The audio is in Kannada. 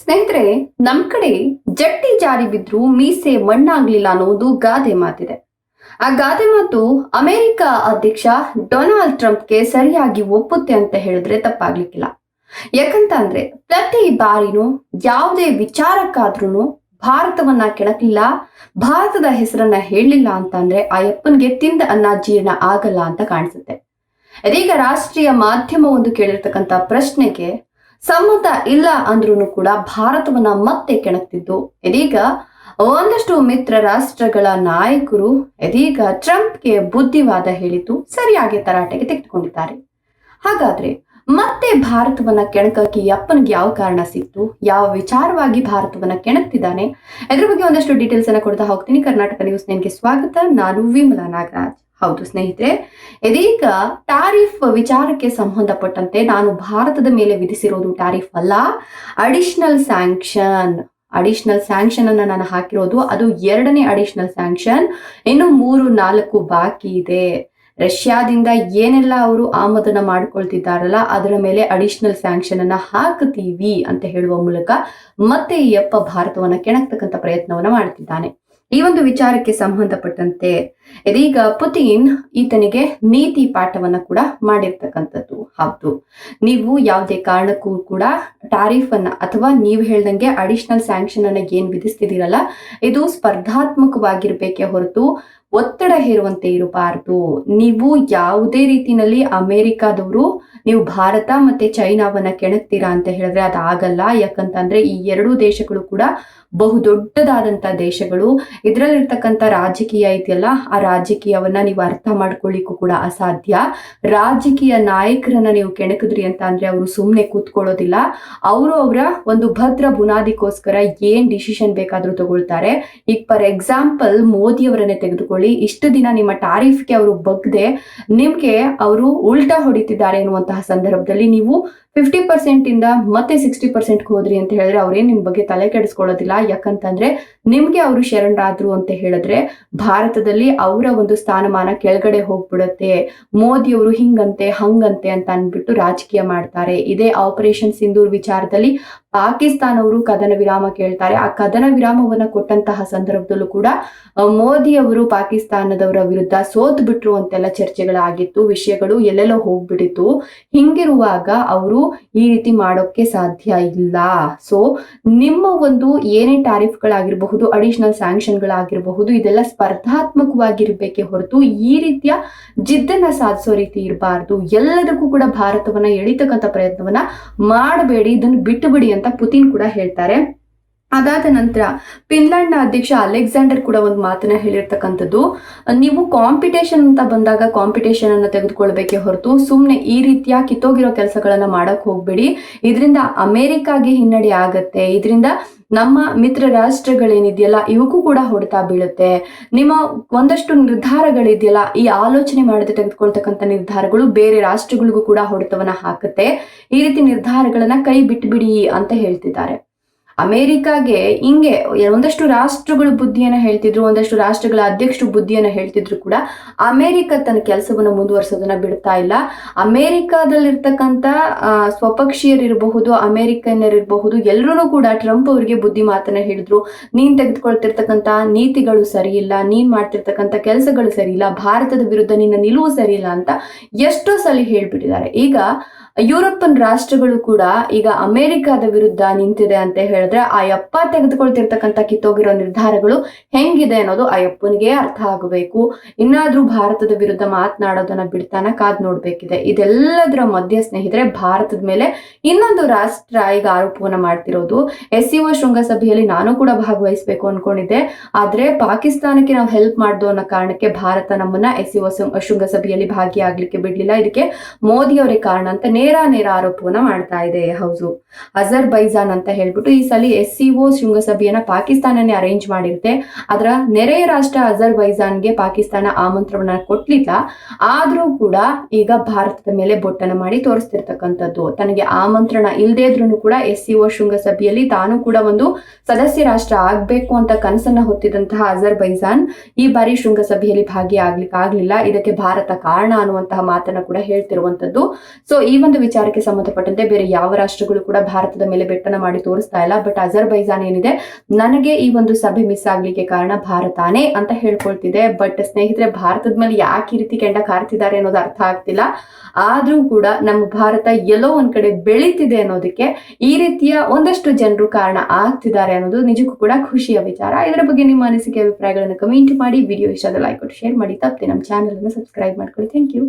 ಸ್ನೇಹಿತರೆ, ನಮ್ ಕಡೆ ಜಟ್ಟಿ ಜಾರಿ ಬಿದ್ರು ಮೀಸೆ ಮಣ್ಣಾಗ್ಲಿಲ್ಲ ಅನ್ನೋದು ಗಾದೆ ಮಾತಿದೆ. ಆ ಗಾದೆ ಮಾತು ಅಮೆರಿಕ ಅಧ್ಯಕ್ಷ ಡೊನಾಲ್ಡ್ ಟ್ರಂಪ್ಗೆ ಸರಿಯಾಗಿ ಒಪ್ಪುತ್ತೆ ಅಂತ ಹೇಳಿದ್ರೆ ತಪ್ಪಾಗ್ಲಿಕ್ಕಿಲ್ಲ. ಯಾಕಂತ ಅಂದ್ರೆ ಪ್ರತಿ ಬಾರಿನೂ ಯಾವುದೇ ವಿಚಾರಕ್ಕಾದ್ರೂ ಭಾರತವನ್ನ ಕೆಳಕಿಲ್ಲ ಭಾರತದ ಹೆಸರನ್ನ ಹೇಳಲಿಲ್ಲ ಅಂತ ಅಂದ್ರೆ ಆ ಯಪ್ಪನ್ಗೆ ತಿಂದ ಅನ್ನ ಜೀರ್ಣ ಆಗಲ್ಲ ಅಂತ ಕಾಣಿಸುತ್ತೆ. ಇದೀಗ ರಾಷ್ಟ್ರೀಯ ಮಾಧ್ಯಮ ಒಂದು ಕೇಳಿರ್ತಕ್ಕಂಥ ಪ್ರಶ್ನೆಗೆ ಸಮ್ಮತ ಇಲ್ಲ ಅಂದ್ರೂ ಕೂಡ ಭಾರತವನ್ನ ಮತ್ತೆ ಕೆಣಕ್ತಿದ್ದು. ಇದೀಗ ಒಂದಷ್ಟು ಮಿತ್ರ ರಾಷ್ಟ್ರಗಳ ನಾಯಕರು ಇದೀಗ ಟ್ರಂಪ್ಗೆ ಬುದ್ಧಿವಾದ ಹೇಳಿದ್ದು ಸರಿಯಾಗಿ ತರಾಟೆಗೆ ತೆಗೆದುಕೊಂಡಿದ್ದಾರೆ. ಹಾಗಾದ್ರೆ ಮತ್ತೆ ಭಾರತವನ್ನ ಕೆಣಕಕ್ಕೆ ಅಪ್ಪನಿಗೆ ಯಾವ ಕಾರಣ ಸಿಕ್ತು? ಯಾವ ವಿಚಾರವಾಗಿ ಭಾರತವನ್ನ ಕೆಣಕ್ತಿದ್ದಾನೆ? ಇದ್ರ ಬಗ್ಗೆ ಒಂದಷ್ಟು ಡೀಟೇಲ್ಸ್ ಅನ್ನ ಕೊಡ್ತಾ ಹೋಗ್ತೀನಿ. ಕರ್ನಾಟಕ ನ್ಯೂಸ್ಗೆ ಸ್ವಾಗತ. ನಾನು ವಿಮಲಾ ನಾಗರಾಜ್. ಹೌದು ಸ್ನೇಹಿತರೆ, ಇದೀಗ ಟಾರಿಫ್ ವಿಚಾರಕ್ಕೆ ಸಂಬಂಧಪಟ್ಟಂತೆ ನಾನು ಭಾರತದ ಮೇಲೆ ವಿಧಿಸಿರೋದು ಟಾರಿಫ್ ಅಲ್ಲ ಅಡಿಷನಲ್ ಸ್ಯಾಂಕ್ಷನ್ ಅಡಿಷನಲ್ ಸ್ಯಾಂಕ್ಷನ್ ಅನ್ನ ನಾನು ಹಾಕಿರೋದು, ಅದು ಎರಡನೇ ಅಡಿಷನಲ್ ಸ್ಯಾಂಕ್ಷನ್ ಇನ್ನು ಮೂರು, ನಾಲ್ಕು ಬಾಕಿ ಇದೆ. ರಷ್ಯಾದಿಂದ ಏನೆಲ್ಲ ಅವರು ಆಮದನ ಮಾಡ್ಕೊಳ್ತಿದ್ದಾರಲ್ಲ, ಅದರ ಮೇಲೆ ಅಡಿಷನಲ್ ಸ್ಯಾಂಕ್ಷನ್ ಅನ್ನ ಹಾಕ್ತೀವಿ ಅಂತ ಹೇಳುವ ಮೂಲಕ ಮತ್ತೆ ಯಪ್ಪ ಭಾರತವನ್ನ ಕೆಣಕ್ತಕ್ಕಂಥ ಪ್ರಯತ್ನವನ್ನ ಮಾಡ್ತಿದ್ದಾನೆ. ಈ ಒಂದು ವಿಚಾರಕ್ಕೆ ಸಂಬಂಧಪಟ್ಟಂತೆ ಇದೀಗ ಪುತಿನ್ ಈತನಿಗೆ ನೀತಿ ಪಾಠವನ್ನ ಕೂಡ ಮಾಡಿರ್ತಕ್ಕಂಥದ್ದು. ಹೌದು. ನೀವು ಯಾವುದೇ ಕಾರಣಕ್ಕೂ ಕೂಡ ಟಾರಿಫ್ ಅನ್ನ ಅಥವಾ ನೀವು ಹೇಳ್ದಂಗೆ ಅಡಿಷನಲ್ ಸ್ಯಾಂಕ್ಷನ್ ಅನ್ನ ಏನ್ ವಿಧಿಸ್ತಿದ್ದೀರಲ್ಲ, ಇದು ಸ್ಪರ್ಧಾತ್ಮಕವಾಗಿರ್ಬೇಕೆ ಹೊರತು ಒತ್ತಡ ಹೇರುವಂತೆ ಇರಬಾರದು. ನೀವು ಯಾವುದೇ ರೀತಿನಲ್ಲಿ ಅಮೆರಿಕಾದವರು, ನೀವು ಭಾರತ ಮತ್ತೆ ಚೈನಾವನ್ನ ಕೆಣಕ್ತೀರಾ ಅಂತ ಹೇಳಿದ್ರೆ ಅದಾಗಲ್ಲ. ಯಾಕಂತಂದ್ರೆ ಈ ಎರಡೂ ದೇಶಗಳು ಕೂಡ ಬಹು ದೊಡ್ಡದಾದಂತ ದೇಶಗಳು. ಇದರಲ್ಲಿರ್ತಕ್ಕಂಥ ರಾಜಕೀಯ ಇದೆಯಲ್ಲ ಆ ರಾಜಕೀಯವನ್ನ ನೀವು ಅರ್ಥ ಮಾಡ್ಕೊಳ್ಳಿಕ್ಕೂ ಕೂಡ ಅಸಾಧ್ಯ. ರಾಜಕೀಯ ನಾಯಕರನ್ನ ನೀವು ಕೆಣಕಿದ್ರಿ ಅಂತ ಅಂದ್ರೆ ಅವರು ಸುಮ್ಮನೆ ಕೂತ್ಕೊಳ್ಳೋದಿಲ್ಲ. ಅವರು ಅವರ ಒಂದು ಭದ್ರ ಬುನಾದಿಗೋಸ್ಕರ ಏನ್ ಡಿಸಿಷನ್ ಬೇಕಾದ್ರೂ ತಗೊಳ್ತಾರೆ. ಈಗ ಫಾರ್ ಎಕ್ಸಾಂಪಲ್ ಮೋದಿ ಅವರನ್ನೇ ತೆಗೆದುಕೊಳ್ಳಿ. ಇಷ್ಟು ದಿನ ನಿಮ್ಮ ಟಾರಿಫ್ಗೆ ಅವರು ಬಗ್ದೆ ನಿಮ್ಗೆ ಅವರು ಉಲ್ಟಾ ಹೊಡಿತಿದ್ದಾರೆ ಎನ್ನುವಂತಹ ಸಂದರ್ಭದಲ್ಲಿ ನೀವು ಫಿಫ್ಟಿ ಪರ್ಸೆಂಟ್ ಇಂದ ಮತ್ತೆ ಸಿಕ್ಸ್ಟಿ ಪರ್ಸೆಂಟ್ ಹೋದ್ರಿ ಅಂತ ಹೇಳಿದ್ರೆ ಅವ್ರೇನ್ ನಿಮ್ ಬಗ್ಗೆ ತಲೆ ಕೆಡಿಸ್ಕೊಳ್ಳೋದಿಲ್ಲ. ಯಾಕಂತಂದ್ರೆ ನಿಮ್ಗೆ ಅವರು ಶರಣರಾದ್ರು ಅಂತ ಹೇಳಿದ್ರೆ ಭಾರತದಲ್ಲಿ ಅವರ ಒಂದು ಸ್ಥಾನಮಾನ ಕೆಳಗಡೆ ಹೋಗ್ಬಿಡುತ್ತೆ ಮೋದಿ ಅವರು ಹಿಂಗಂತೆ, ಹಂಗಂತೆ ಅಂತ ಅಂದ್ಬಿಟ್ಟು ರಾಜಕೀಯ ಮಾಡ್ತಾರೆ. ಇದೇ ಆಪರೇಷನ್ ಸಿಂಧೂರ್ ವಿಚಾರದಲ್ಲಿ ಪಾಕಿಸ್ತಾನವರು ಕದನ ವಿರಾಮ ಕೇಳ್ತಾರೆ. ಆ ಕದನ ವಿರಾಮವನ್ನ ಕೊಟ್ಟಂತಹ ಸಂದರ್ಭದಲ್ಲೂ ಕೂಡ ಮೋದಿ ಅವರು ಪಾಕಿಸ್ತಾನದವರ ವಿರುದ್ಧ ಸೋತ್ ಬಿಟ್ರು ಅಂತೆಲ್ಲ ಚರ್ಚೆಗಳಾಗಿತ್ತು, ವಿಷಯಗಳು ಎಲ್ಲೆಲ್ಲೋ ಹೋಗ್ಬಿಟ್ಟಿತ್ತು. ಹಿಂಗಿರುವಾಗ ಅವರು ಈ ರೀತಿ ಮಾಡೋಕ್ಕೆ ಸಾಧ್ಯ ಇಲ್ಲ. ಸೊ ನಿಮ್ಮ ಒಂದು ಏನೇ ಟಾರಿಫ್ಗಳಾಗಿರಬಹುದು ಅಡಿಷನಲ್ ಸ್ಯಾಂಕ್ಷನ್ಗಳಾಗಿರಬಹುದು ಇದೆಲ್ಲ ಸ್ಪರ್ಧಾತ್ಮಕವಾಗಿರ್ಬೇಕೇ ಹೊರತು ಈ ರೀತಿಯ ಜಿದ್ದನ್ನ ಸಾಧಿಸೋ ರೀತಿ ಇರಬಾರ್ದು. ಎಲ್ಲದಕ್ಕೂ ಕೂಡ ಭಾರತವನ್ನ ಎಳಿತಕ್ಕಂಥ ಪ್ರಯತ್ನವನ್ನ ಮಾಡಬೇಡಿ, ಇದನ್ನು ಬಿಟ್ಟು ಬಿಡಿ ಅಂತ ಪುತಿನ್ ಕೂಡ ಹೇಳ್ತಾರೆ. ಅದಾದ ನಂತರ ಫಿನ್ಲ್ಯಾಂಡ್ನ ಅಧ್ಯಕ್ಷ ಅಲೆಕ್ಸಾಂಡರ್ ಕೂಡ ಒಂದು ಮಾತನ್ನ ಹೇಳಿರ್ತಕ್ಕಂಥದ್ದು. ನೀವು ಕಾಂಪಿಟೇಷನ್ ಅಂತ ಬಂದಾಗ ಕಾಂಪಿಟೇಷನ್ ಅನ್ನ ತೆಗೆದುಕೊಳ್ಬೇಕೆ ಹೊರತು ಸುಮ್ಮನೆ ಈ ರೀತಿಯ ಕಿತ್ತೋಗಿರೋ ಕೆಲಸಗಳನ್ನ ಮಾಡಕ್ ಹೋಗ್ಬೇಡಿ. ಇದರಿಂದ ಅಮೆರಿಕಾಗೆ ಹಿನ್ನಡೆ ಆಗತ್ತೆ. ಇದರಿಂದ ನಮ್ಮ ಮಿತ್ರ ರಾಷ್ಟ್ರಗಳೇನಿದೆಯಲ್ಲ ಇವಕ್ಕೂ ಕೂಡ ಹೊಡೆತ ಬೀಳುತ್ತೆ. ನಿಮ್ಮ ಒಂದಷ್ಟು ನಿರ್ಧಾರಗಳಿದೆಯಲ್ಲ, ಈ ಆಲೋಚನೆ ಮಾಡದೆ ತೆಗೆದುಕೊಳ್ತಕ್ಕಂಥ ನಿರ್ಧಾರಗಳು ಬೇರೆ ರಾಷ್ಟ್ರಗಳಿಗೂ ಕೂಡ ಹೊಡೆತವನ್ನ ಹಾಕುತ್ತೆ. ಈ ರೀತಿ ನಿರ್ಧಾರಗಳನ್ನ ಕೈ ಬಿಟ್ಬಿಡಿ ಅಂತ ಹೇಳ್ತಿದ್ದಾರೆ. ಅಮೆರಿಕಾಗೆ ಹಿಂಗೆ ಒಂದಷ್ಟು ರಾಷ್ಟ್ರಗಳು ಬುದ್ಧಿಯನ್ನ ಹೇಳ್ತಿದ್ರು, ಒಂದಷ್ಟು ರಾಷ್ಟ್ರಗಳ ಅಧ್ಯಕ್ಷರು ಬುದ್ಧಿಯನ್ನ ಹೇಳ್ತಿದ್ರು ಕೂಡ ಅಮೆರಿಕ ತನ್ನ ಕೆಲಸವನ್ನು ಮುಂದುವರಿಸೋದನ್ನ ಬಿಡ್ತಾ ಇಲ್ಲ. ಅಮೇರಿಕಾದಲ್ಲಿರ್ತಕ್ಕಂಥ ಸ್ವಪಕ್ಷೀಯರಿರಬಹುದು, ಅಮೆರಿಕನ್ನರಿರಬಹುದು ಎಲ್ಲರೂ ಕೂಡ ಟ್ರಂಪ್ ಅವರಿಗೆ ಬುದ್ಧಿ ಮಾತನ್ನ ಹೇಳಿದ್ರು. ನೀನ್ ತೆಗೆದುಕೊಳ್ತಿರ್ತಕ್ಕಂಥ ನೀತಿಗಳು ಸರಿ ಇಲ್ಲ ನೀನ್ ಮಾಡ್ತಿರ್ತಕ್ಕಂಥ ಕೆಲಸಗಳು ಸರಿ ಇಲ್ಲ ಭಾರತದ ವಿರುದ್ಧ ನಿನ್ನ ನಿಲುವು ಸರಿ ಇಲ್ಲ ಅಂತ ಎಷ್ಟೋ ಸಲ ಹೇಳ್ಬಿಟ್ಟಿದ್ದಾರೆ. ಈಗ ಯುರೋಪನ್ ರಾಷ್ಟ್ರಗಳು ಕೂಡ ಈಗ ಅಮೆರಿಕದ ವಿರುದ್ಧ ನಿಂತಿದೆ ಅಂತ ಹೇಳಿದ್ರೆ ಆ ಯಪ್ಪ ತೆಗೆದುಕೊಳ್ತಿರ್ತಕ್ಕಂಥ ಕಿತ್ತೋಗಿರೋ ನಿರ್ಧಾರಗಳು ಹೆಂಗಿದೆ ಅನ್ನೋದು ಆ ಯಪ್ಪನಿಗೆ ಅರ್ಥ ಆಗಬೇಕು. ಇನ್ನಾದ್ರೂ ಭಾರತದ ವಿರುದ್ಧ ಮಾತನಾಡೋದನ್ನ ಬಿಡ್ತಾನ ಕಾದ್ ನೋಡ್ಬೇಕಿದೆ. ಇದೆಲ್ಲದರ ಮಧ್ಯ ಸ್ನೇಹಿತರೆ, ಭಾರತದ ಮೇಲೆ ಇನ್ನೊಂದು ರಾಷ್ಟ್ರ ಈಗ ಆರೋಪವನ್ನ ಮಾಡ್ತಿರೋದು. ಎಸ್ ಸಿ ಶೃಂಗಸಭೆಯಲ್ಲಿ ನಾನು ಕೂಡ ಭಾಗವಹಿಸಬೇಕು ಅನ್ಕೊಂಡಿದ್ದೆ. ಆದ್ರೆ ಪಾಕಿಸ್ತಾನಕ್ಕೆ ನಾವು ಹೆಲ್ಪ್ ಮಾಡ್ದು ಅನ್ನೋ ಕಾರಣಕ್ಕೆ ಭಾರತ ನಮ್ಮನ್ನ ಎಸ್ ಸಿ ಶೃಂಗಸಭೆಯಲ್ಲಿ ಭಾಗಿಯಾಗ್ಲಿಕ್ಕೆ ಬಿಡ್ಲಿಲ್ಲ. ಇದಕ್ಕೆ ಮೋದಿ ಅವರೇ ಕಾರಣ ಅಂತ ನೇರ ನೇರ ಆರೋಪವನ್ನ ಮಾಡ್ತಾ ಇದೆ ಹೌದು ಅಜರ್ ಬೈಜಾನ್ ಅಂತ ಹೇಳ್ಬಿಟ್ಟು ಈ ಸಲ ಎಸ್ ಸಿ ಒ ಶೃಂಗಸಭೆಯನ್ನ ಪಾಕಿಸ್ತಾನನೇ ಅರೇಂಜ್ ಮಾಡಿರುತ್ತೆ. ಅದರ ನೆರೆಯ ರಾಷ್ಟ್ರ ಅಜರ್ ಬೈಜಾನ್ಗೆ ಪಾಕಿಸ್ತಾನ ಆಮಂತ್ರಣವನ್ನ ಕೊಟ್ಲಿಲ್ಲ. ಆದ್ರೂ ಕೂಡ ಈಗ ಭಾರತದ ಮೇಲೆ ಬೊಟ್ಟನ ಮಾಡಿ ತೋರಿಸ್ತಿರ್ತಕ್ಕಂಥದ್ದು. ತನಗೆ ಆಮಂತ್ರಣ ಇಲ್ಲದೇ ಇದ್ರೂ ಕೂಡ ಎಸ್ ಸಿ ಒ ಶೃಂಗಸಭೆಯಲ್ಲಿ ತಾನು ಕೂಡ ಒಂದು ಸದಸ್ಯ ರಾಷ್ಟ್ರ ಆಗ್ಬೇಕು ಅಂತ ಕನಸನ್ನ ಹೊತ್ತಿದಂತಹ ಅಜರ್ ಬೈಜಾನ್ ಈ ಬಾರಿ ಶೃಂಗಸಭೆಯಲ್ಲಿ ಭಾಗಿಯಾಗ್ಲಿಕ್ಕೆ ಆಗ್ಲಿಲ್ಲ ಇದಕ್ಕೆ ಭಾರತ ಕಾರಣ ಅನ್ನುವಂತಹ ಮಾತನ್ನ ಕೂಡ ಹೇಳ್ತಿರುವಂತದ್ದು ಸೊ ಈ ಒಂದು ವಿಚಾರಕ್ಕೆ ಸಂಬಂಧಪಟ್ಟಂತೆ ಬೇರೆ ಯಾವ ರಾಷ್ಟ್ರಗಳು ಕೂಡ ಭಾರತದ ಮೇಲೆ ಬೆಟ್ಟನ ಮಾಡಿ ತೋರಿಸ್ತಾ ಇಲ್ಲ. ಬಟ್ ಅಜರ್ಬೈಜಾನ್ ಏನಿದೆ? ನನಗೆ ಈ ಒಂದು ಸಭೆ ಮಿಸ್ ಆಗ್ಲಿಕ್ಕೆ ಕಾರಣ ಭಾರತಾನೇ ಅಂತ ಹೇಳ್ಕೊಳ್ತಿದೆ. ಬಟ್ ಸ್ನೇಹಿತರೆ, ಭಾರತದ ಮೇಲೆ ಯಾಕೆ ಈ ರೀತಿ ಕೆಂಡ ಕಾರ್ತಿದ್ದಾರೆ ಅನ್ನೋದು ಅರ್ಥ ಆಗ್ತಿಲ್ಲ. ಆದ್ರೂ ಕೂಡ ನಮ್ಮ ಭಾರತ ಎಲ್ಲೋ ಒಂದ್ ಕಡೆ ಬೆಳೀತಿದೆ ಅನ್ನೋದಕ್ಕೆ ಈ ರೀತಿಯ ಒಂದಷ್ಟು ಜನರು ಕಾರಣ ಆಗ್ತಿದ್ದಾರೆ ಅನ್ನೋದು ನಿಜಕ್ಕೂ ಕೂಡ ಖುಷಿಯ ವಿಚಾರ. ಇದರ ಬಗ್ಗೆ ನಿಮ್ಮ ಅನಿಸಿಕೆ, ಅಭಿಪ್ರಾಯಗಳನ್ನು ಕಮೆಂಟ್ ಮಾಡಿ. ವಿಡಿಯೋ ಇಷ್ಟ ಲೈಕ್ ಕೊಟ್ಟು ಶೇರ್ ಮಾಡಿ. ತಪ್ಪದೆ ನಮ್ಮ ಚಾನೆಲ್ ಅನ್ನು ಸಬ್ಸ್ಕ್ರೈಬ್ ಮಾಡ್ಕೊಳ್ಳಿ. Thank you